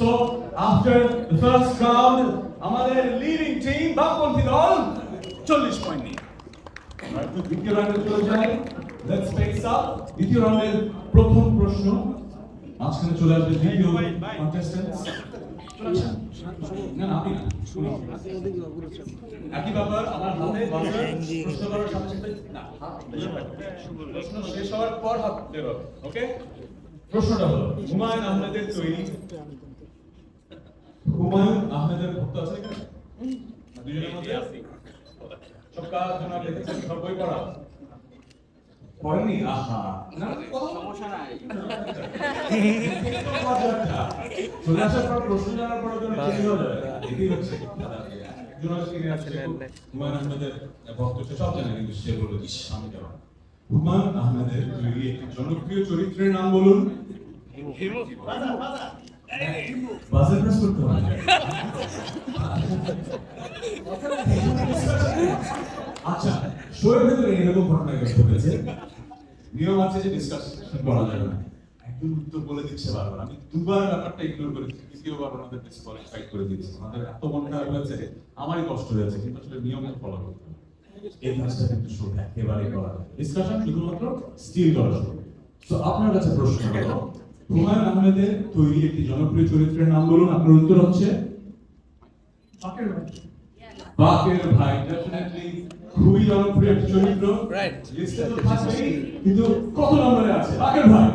So, after the first round আমাদের leading team বামপন্থী দল চল্লিশ পয়েন্ট নিয়ে দ্বিতীয় রাউন্ডে চলে যায় লেটস ফেস আপ দ্বিতীয় রাউন্ডের প্রথম প্রশ্ন। মাঝখানে চলে আসবে দ্বিতীয় কন্টেস্ট্যান্ট না না, আপনি না একই ব্যাপার, আমার হাতে বাজার প্রশ্ন করার সাথে সাথে না হাত বের হবে। প্রশ্ন শেষ হওয়ার পর প্রশ্নটা হলো হুমায়ুন আহমেদের তৈরি? হুমায়ুন আহমেদের ভক্ত আছে এখানে? দুজনের মধ্যে সব কাজ জমা দেখেছেন? সব বই পড়া? পড়েনি? আহা। না সমস্যা নাই। চলে আসার পর প্রশ্ন জানার পর জন্য চেঞ্জ হয়ে যাবে এটাই হচ্ছে একজন সিনিয়র আছে হুমায়ুন আহমেদের ভক্ত সে সব জানে কিন্তু সে বলল ইস আমি আহমেদের তৈরি একটি জনপ্রিয় চরিত্রের নাম বলুন। আচ্ছা শোয়ের ভেতরে এরকম ঘটনা ঘটেছে? নিয়ম আছে যে ডিসকাশন করা যাবে না। একজন উত্তর বলে দিচ্ছে বারবার। আমি দুবার ব্যাপারটা ইগনোর করেছি তৃতীয়বার ওনাদের ডিসকোয়ালিফাই করে দিয়েছি। আমাদের এত মন খারাপ হয়েছে আমারই কষ্ট হয়েছে, কিন্তু আসলে নিয়মটা ফলো করতে হবে। এই কাজটা কিন্তু শো একেবারে করা ডিসকাশন শুধুমাত্র স্টিল করা শো তো আপনার কাছে প্রশ্ন হলো হুমায়ুন আহমেদের তৈরি একটি জনপ্রিয় চরিত্রের নাম বলুন আপনার উত্তর হচ্ছে? বাকের ভাই। ডেফিনেটলি খুবই জনপ্রিয় একটি চরিত্র। কিন্তু কত নম্বরে আছে? বাকের ভাই।